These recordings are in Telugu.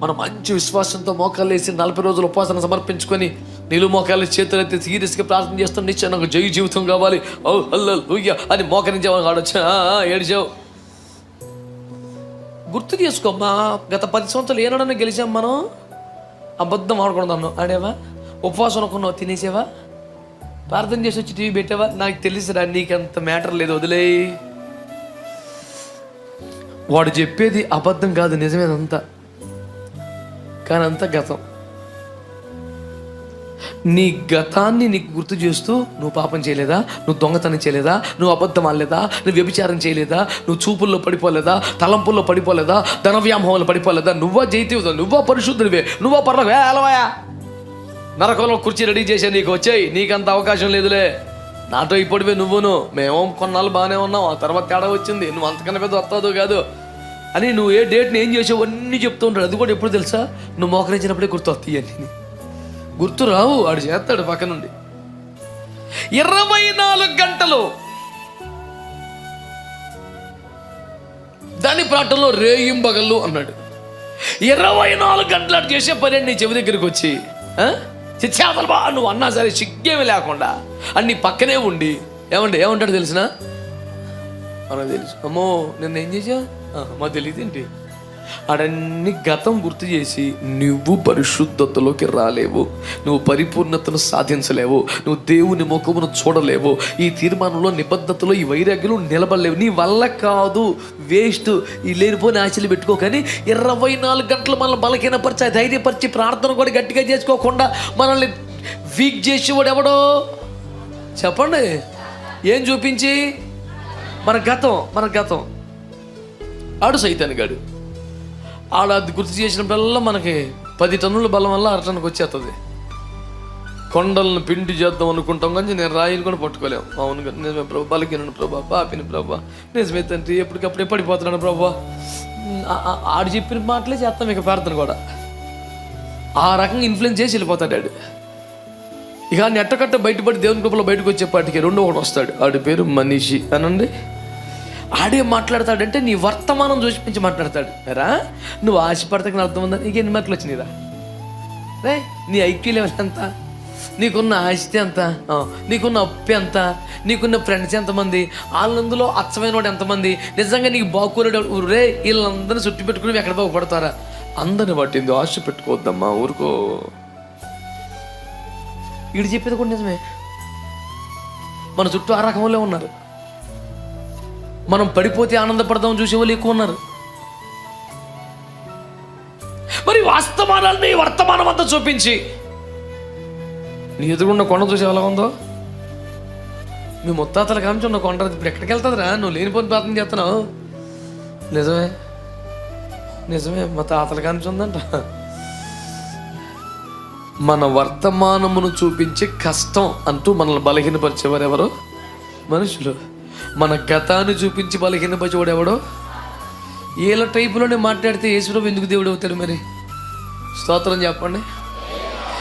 మనం మంచి విశ్వాసంతో మోకాలు వేసి నలభై రోజులు ఉపాసన సమర్పించుకొని నీళ్ళు మోకాలు చేతులు అయితే సీరియస్గా ప్రార్థన చేస్తాం. నిశ్చయం నాకు జయ జీవితం కావాలి. ఓ హల్లో లూయ్య అని మోకరించామని ఆడొచ్చా ఏడిచావు. గుర్తు చేసుకోమ్మా గత పది సంవత్సరాలు ఏనాడన్నా గెలిచాం మనం? అబద్ధం ఆడకూడదు ఆడేవా? ఉపవాసం అనుకున్నావు తినేసేవా? ప్రార్థన చేసి వచ్చి టీవీ పెట్టావా? నాకు తెలుసురా నీకు అంత మ్యాటర్ లేదు వదిలే. వాడు చెప్పేది అబద్ధం కాదు నిజమేనంతా. కానీ అంత గతం. నీ గతాన్ని నీకు గుర్తు చేస్తూ నువ్వు పాపం చేయలేదా? నువ్వు దొంగతనం చేయలేదా? నువ్వు అబద్ధం ఆడలేదా? నువ్వు వ్యభిచారం చేయలేదా? నువ్వు చూపుల్లో పడిపోలేదా? తలంపుల్లో పడిపోలేదా? ధన వ్యామోహంలో పడిపోలేదా? నువ్వా జైతీవుదా నువ్వా పరిశుద్ధుడివే? నువ్వా పర్లకు అలవాయా నరకంలో కుర్చీ రెడీ చేసే నీకు వచ్చాయి. నీకంత అవకాశం లేదులే. నాతో ఇప్పుడువే నువ్వును. మేము కొన్నాళ్ళు బాగానే ఉన్నాం. ఆ తర్వాత తేడా వచ్చింది. నువ్వు అంతకన్నా పెద్ద వస్తాదు కాదు. అని నువ్వు ఏ డేట్ని ఏం చేసావు అన్నీ చెప్తూ ఉంటాడు అది కూడా ఎప్పుడు తెలుసా? నువ్వు మోకరించినప్పుడే గుర్తు వస్తాయి అని గుర్తు రావు ఆడు చేస్తాడు పక్క నుండి. ఇరవై నాలుగు గంటలు దాని ప్రాంతంలో రేయింబగళ్ళు అన్నాడు. ఇరవై నాలుగు గంటలు అటు చేసే పని నీ చెవి దగ్గరికి వచ్చి ఆ? బా నువ్వు అన్నా సరే సిగ్గేమి లేకుండా అన్ని పక్కనే ఉండి ఏమంటే ఏమంటాడు తెలిసిన? మనకు తెలుసు. అమ్మో నిన్న ఏం చేసావు మా తెలియదు ఏంటి ఆడన్ని గతం గుర్తు చేసి నువ్వు పరిశుద్ధతలోకి రాలేవు. నువ్వు పరిపూర్ణతను సాధించలేవు. నువ్వు దేవుని ముఖమును చూడలేవు. ఈ తీర్మానంలో నిబద్ధతలో ఈ వైరాగ్యం నిలబడలేవు. నీ వల్ల కాదు. వేస్ట్ ఈ లేనిపోని ఆశలు పెట్టుకో కానీ ఇరవై నాలుగు గంటలు మనల్ని బలహీనపరిచి ధైర్యపరిచి ప్రార్థన కూడా గట్టిగా చేసుకోకుండా మనల్ని వీక్ చేసేవాడు ఎవడో? చెప్పండి. ఏం చూపించి? మన గతం మన గతం. ఆడు సైతాన్ గాడు. ఆడ అది గుర్తు చేసినప్పుడల్లా మనకి పది టన్నుల బలం వల్ల అరటనకు వచ్చేస్తుంది కొండలను పిండి చేద్దాం అనుకుంటాం కానీ నేను రాయిని కూడా పట్టుకోలేము అవును కదా, నిజమే ప్రభా బలకినను ప్రభా పాపిని ప్రభా. నిజమే తండ్రి ఎప్పటికప్పుడే పడిపోతున్నాను ప్రభా. ఆడు చెప్పిన మాటలే చేస్తాం ఇక ప్రార్థన కూడా. ఆ రకంగా ఇన్ఫ్లుయెన్స్ చేసి వెళ్ళిపోతాడు ఆడు. ఇక నెట్టకట్ట బయటపడి దేవుని కృపలో బయటకు వచ్చేపాటికి రెండో ఒకటి వస్తాడు. ఆడి పేరు మనిషి అనండి? ఆడే మాట్లాడతాడంటే నీ వర్తమానం చూసిపించి మాట్లాడతాడు. రా నువ్వు ఆశపడతకు అర్థం ఉందా? నీకు ఎన్ని మార్కులు వచ్చినాయిరా రే? నీ ఐక్యూ లెవెల్ ఎంత? నీకున్న ఆస్తి ఎంత? నీకున్న అప్పు ఎంత? నీకున్న ఫ్రెండ్స్ ఎంతమంది? వాళ్ళందులో అచ్చమైన వాడు ఎంతమంది? నిజంగా నీకు బాగుకోలేడు రే వీళ్ళందరినీ చుట్టు పెట్టుకుని ఎక్కడ బాగుపడతారా అందరిని పట్టింది ఆశ పెట్టుకోవద్దమ్మా ఊరుకో. వీడు చెప్పేది కూడా నిజమే. మన చుట్టూ ఆ రకంలో ఉన్నారు. మనం పడిపోతే ఆనందపడదాం చూసే వాళ్ళు ఎక్కువ ఉన్నారు. మరి వాస్తవానాన్ని వర్తమానం అంతా చూపించి. నీ ఎదురున్న కొండ చూసి ఎలా ఉందో? మీ ముత్తాతల కాంచి ఉన్న కొండ ఇప్పుడు ఎక్కడికి వెళ్తుందిరా? నువ్వు లేనిపోని ప్రార్థన చేస్తున్నావు. నిజమే. నిజమే మా తాతల కాంచి ఉందంట. మన వర్తమానమును చూపించే కష్టం అంటూ మనల్ని బలహీనపరిచేవారు ఎవరు? మనుషులు. మన గతాన్ని చూపించి బలహీనపరిచేవాడు ఎవడో? ఏళ్ళ టైపులోనే మాట్లాడితే యేసుప్రభు ఎందుకు దేవుడు అవుతాడు మరి? స్తోత్రం చెప్పండి.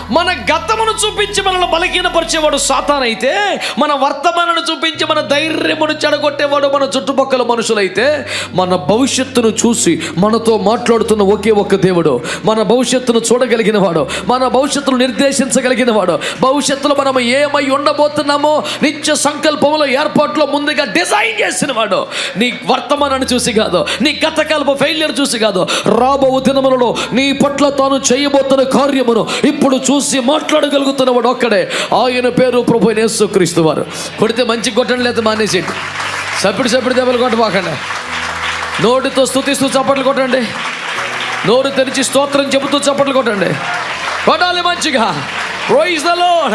మన గతమును చూపించి మనల్ని బలహీనపరిచేవాడు సాతానైతే మన వర్తమానాన్ని చూపించి మన ధైర్యమును చెడగొట్టేవాడు మన చుట్టుపక్కల మనుషులైతే మన భవిష్యత్తును చూసి మనతో మాట్లాడుతున్న ఒకే ఒక్క దేవుడు మన భవిష్యత్తును చూడగలిగిన వాడు మన భవిష్యత్తును నిర్దేశించగలిగిన వాడు భవిష్యత్తులో మనం ఏమై ఉండబోతున్నామో నిత్య సంకల్పంలో ఏర్పాట్లో ముందుగా డిజైన్ చేసిన వాడు నీ వర్తమానాన్ని చూసి కాదు నీ గతకాలపు ఫెయిలియర్ చూసి కాదు రాబో దినములలో నీ పట్ల తాను చేయబోతున్న కార్యమును ఇప్పుడు చూసి మాట్లాడగలుగుతున్న వాడు ఒక్కడే. ఆయన పేరు ప్రభు యేసు క్రీస్తు వారు. కొడితే మంచి కొట్టండి లేదా మానేసి సప్పుడు సప్పుడు దెబ్బలు కొట్టబాకండి. నోటితో స్థుతిస్తూ చప్పట్లు కొట్టండి. నోరు తెరిచి స్తోత్రం చెబుతూ చప్పట్లు కొట్టండి. కొట్టాలి మంచిగా. ప్రైజ్ ద లోడ్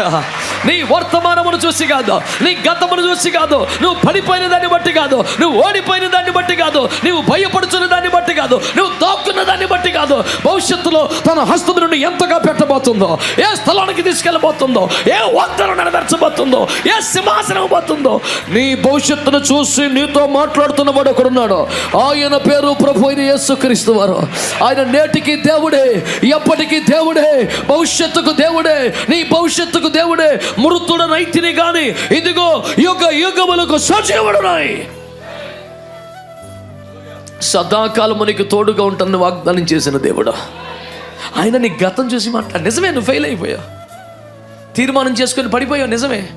నీ వర్తమానమును చూసి కాదు. నీ గతమును చూసి కాదు. నువ్వు పడిపోయిన దాన్ని బట్టి కాదు. నువ్వు ఓడిపోయిన దాన్ని బట్టి కాదు. నువ్వు భయపడుచున్న దాన్ని బట్టి కాదు. నువ్వు దాక్కున్న దాన్ని బట్టి కాదు. భవిష్యత్తులో తన హస్తము నుండి ఎంతగా పెట్టబోతుందో ఏ స్థలానికి తీసుకెళ్ళబోతుందో ఏ వాగ్దానం నెరవేర్చబోతుందో ఏ సింహాసనం పోతుందో నీ భవిష్యత్తును చూసి నీతో మాట్లాడుతున్న వాడు ఒకడున్నాడు. ఆయన పేరు ప్రభు అయిన యేసుక్రీస్తు వారు. ఆయన నేటికి దేవుడే ఎప్పటికీ దేవుడే భవిష్యత్తుకు దేవుడే నీ భవిష్యత్తుకు దేవుడే మృతుడనైతిని గాని ఇదిగో యుగ యుగములకు సజీవుడునాయి. సదాకాలము నీకు తోడుగా ఉంటానని వాగ్దానం చేసిన దేవుడు. ఆయన నీ గతం చూసి మాట్లాడు. నిజమే నువ్వు ఫెయిల్ అయిపోయా తీర్మానం చేసుకొని పడిపోయావు నిజమే.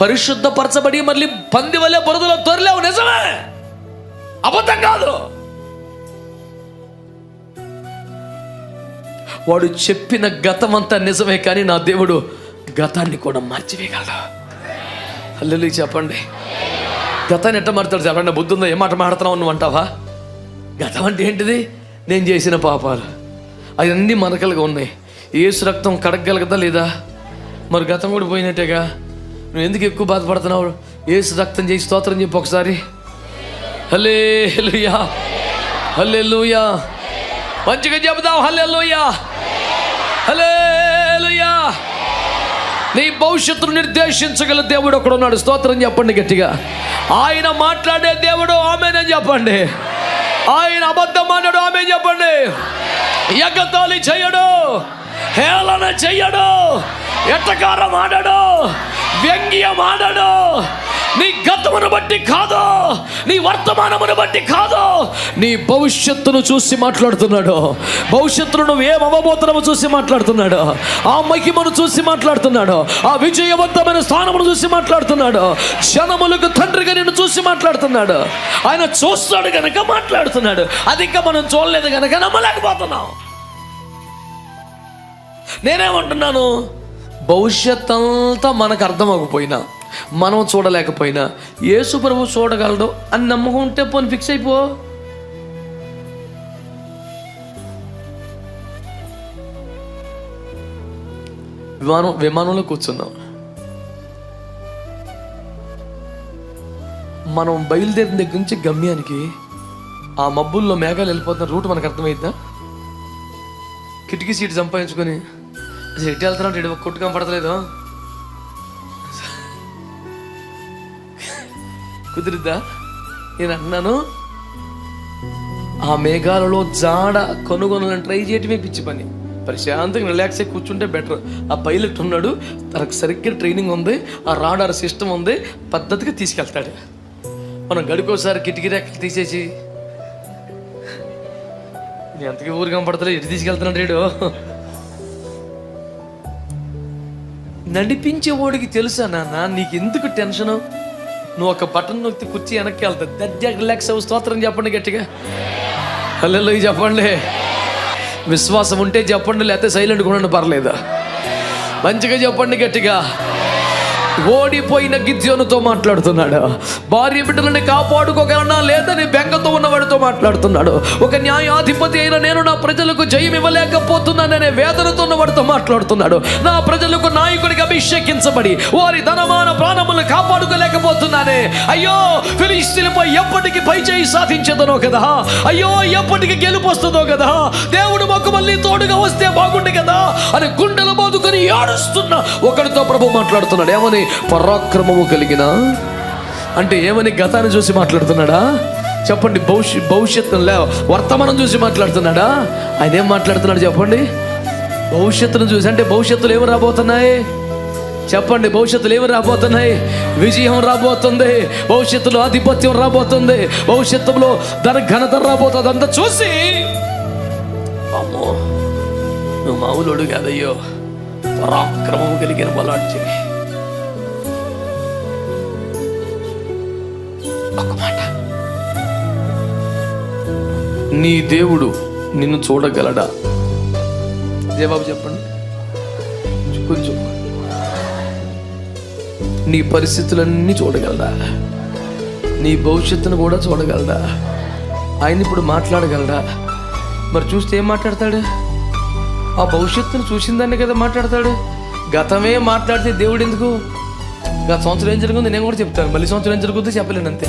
పరిశుద్ధపరచబడి మళ్ళీ పంది వల్లే బురదలో తొరలేవు నిజమే. అబద్ధం కాదు. వాడు చెప్పిన గతం అంతా నిజమే కానీ నా దేవుడు గతాన్ని కూడా మార్చివేయగలడు అల్లు చెప్పండి. గతాన్ని ఎట్ట మారుతాడు చెప్పండి. బుద్ధి ఉందో ఏం మాట మాడుతున్నావు నువ్వు అంటావా? గతం అంటే ఏంటిది? నేను చేసిన పాపాలు. అవన్నీ మనకలుగా ఉన్నాయి. ఏసు రక్తం కడగగలగదా లేదా? మరి గతం కూడా పోయినట్టేగా? నువ్వు ఎందుకు ఎక్కువ బాధపడుతున్నావు? ఏసు రక్తం చేసి స్తోత్రం చెప్పు ఒకసారి. హలే హలుయా హలే లూయా మంచిగా చెబుతావు హలే లూయా హలే నీ భవిష్యత్తును నిర్దేశించగల దేవుడు ఒకడు ఉన్నాడు. స్తోత్రం చెప్పండి గట్టిగా. ఆయన మాట్లాడే దేవుడు ఆమెనని చెప్పండి. ఆయన అబద్ధం అన్నాడు ఆమె చెప్పండి. ఎగతాళి చేయడు హేళన చెయ్యడు ఎట్టకారం ఆడడు వ్యంగ్యం ఆడడు నీ గతమును బట్టి కాదు నీ వర్తమానమును బట్టి కాదు. నీ భవిష్యత్తును చూసి మాట్లాడుతున్నాడు. భవిష్యత్తును నువ్వు ఏం అవ్వబోతున్నావు చూసి మాట్లాడుతున్నాడు? ఆ మహిమను చూసి మాట్లాడుతున్నాడు. ఆ విజయవంతమైన స్థానమును చూసి మాట్లాడుతున్నాడు. జనములకు తండ్రిగా నిన్ను చూసి మాట్లాడుతున్నాడు. ఆయన చూస్తాడు కనుక మాట్లాడుతున్నాడు. అది ఇంకా మనం చూడలేదు కనుక నమ్మలేకపోతున్నాం. నేనేమంటున్నాను? భవిష్యత్ అంతా మనకు అర్థమవకపోయినా మనం చూడలేకపోయినా యేసు ప్రభు చూడగలడు అని నమ్మకం ఉంటే పోని ఫిక్స్ అయిపో. విమానం విమానంలో కూర్చున్నాం మనం బయలుదేరిన దగ్గర నుంచి గమ్యానికి ఆ మబ్బుల్లో మేఘాలు వెళ్ళిపోతున్న రూట్ మనకు అర్థమైద్దా కిటికీ సీట్ సంపాదించుకొని అసలు ఎటు వెళ్తున్నా ఇటు కొట్టుకం పడతలేదు కుదిరిద్దా? నేను అంటున్నాను ఆ మేఘాలలో జాడ కొనుగోలను ట్రై చేయటమే పిచ్చి పని. ప్రశాంతంగా రిలాక్స్ అయి కూర్చుంటే బెటర్ ఆ పైలట్ ఉన్నాడు తనకు సరిగ్గా ట్రైనింగ్ ఉంది ఆ రాడార్ సిస్టమ్ ఉంది పద్ధతిగా తీసుకెళ్తాడు. మనం గడికోసారి కిటికీ రెక్కలు తీసేసి. ఎంతకీ ఊరు కనపడతలే ఎటు తీసుకెళ్తున్నాడు రేడు? నడిపించే ఓడికి తెలుసా నాన్న నీకు ఎందుకు టెన్షను నువ్వు ఒక బటన్ నొక్కి కుర్చీ వెనక్కి వెళ్తావు దర్జా రిలాక్స్ అవ్వు. స్తోత్రం చెప్పండి గట్టిగా. హలో చెప్పండి. విశ్వాసం ఉంటే చెప్పండి లేకపోతే సైలెంట్ కూడా పర్లేదు? మంచిగా చెప్పండి గట్టిగా. ఓడిపోయిన గిద్యోనుతో మాట్లాడుతున్నాడు. భార్య బిడ్డలని కాపాడుకోగలనా లేదని బెంగతో ఉన్నవాడితో మాట్లాడుతున్నాడు. ఒక న్యాయాధిపతి అయిన నేను నా ప్రజలకు జయం ఇవ్వలేకపోతున్నాననే వేదనతో ఉన్నవాడితో మాట్లాడుతున్నాడు. నా ప్రజలకు నాయకుడికి అభిషేకించబడి వారి ధనమాన ప్రాణములు కాపాడుకోలేకపోతున్నానే. అయ్యో ఫిలిస్తీన్పై ఎప్పటికి పై చేయి సాధించదనో కదా? అయ్యో ఎప్పటికి గెలుపు వస్తుందో కదా? దేవుడు మాకు మళ్ళీ తోడుగా వస్తే బాగుండు కదా? అని గుండెలు బాదుకొని ఏడుస్తున్న ఒకరితో ప్రభు మాట్లాడుతున్నాడు. ఏమని? పరాక్రమము కలిగిన? అంటే ఏమని గతాన్ని చూసి మాట్లాడుతున్నాడా? చెప్పండి భవిష్య భవిష్యత్తు లే వర్తమానం చూసి మాట్లాడుతున్నాడా? ఆయన ఏం మాట్లాడుతున్నాడు చెప్పండి? భవిష్యత్తును చూసి అంటే భవిష్యత్తులో ఏమి రాబోతున్నాయి? చెప్పండి భవిష్యత్తులో ఏమి రాబోతున్నాయి? విజయం రాబోతుంది భవిష్యత్తులో ఆధిపత్యం రాబోతుంది భవిష్యత్తులో ధన ఘనత రాబోతుంది. అంతా చూసి! అమ్మో నువ్వు మామూలుడు కాదయ్యో. పరాక్రమం కలిగిన బలాంటివి ఒక మాట. నీ దేవుడు నిన్ను చూడగలడా? జవాబు చెప్పండి. కొంచెం. నీ పరిస్థితులన్నీ చూడగలడా? నీ భవిష్యత్తును కూడా చూడగలడా? ఆయన ఇప్పుడు మాట్లాడగలడా? మరి చూస్తే ఏం మాట్లాడతాడు? ఆ భవిష్యత్తును చూసిందాన్ని కదా మాట్లాడతాడు? గతమే మాట్లాడితే దేవుడు ఎందుకు? గత సంవత్సరం ఏం జరిగింది నేను కూడా చెప్తాను. మళ్ళీ సంవత్సరం ఏం జరుగుతుందో చెప్పలేను అంతే.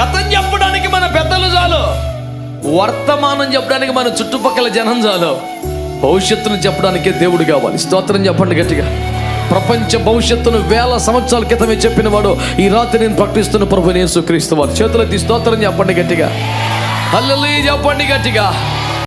గతం చెప్పడానికి మన పెద్దలు చాలు. వర్తమానం చెప్పడానికి మన చుట్టుపక్కల జనం చాలు. భవిష్యత్తును చెప్పడానికే దేవుడు కావాలి. స్తోత్రం చెప్పండి గట్టిగా. ప్రపంచ భవిష్యత్తును వేల సంవత్సరాల క్రితమే చెప్పిన వాడు ఈ రాత్రి నేను ప్రకటిస్తున్న ప్రభు యేసు వాడు వారు చేతులెత్తి స్తోత్రం చెప్పండి గట్టిగా. హల్లెలూయా చెప్పండి గట్టిగా.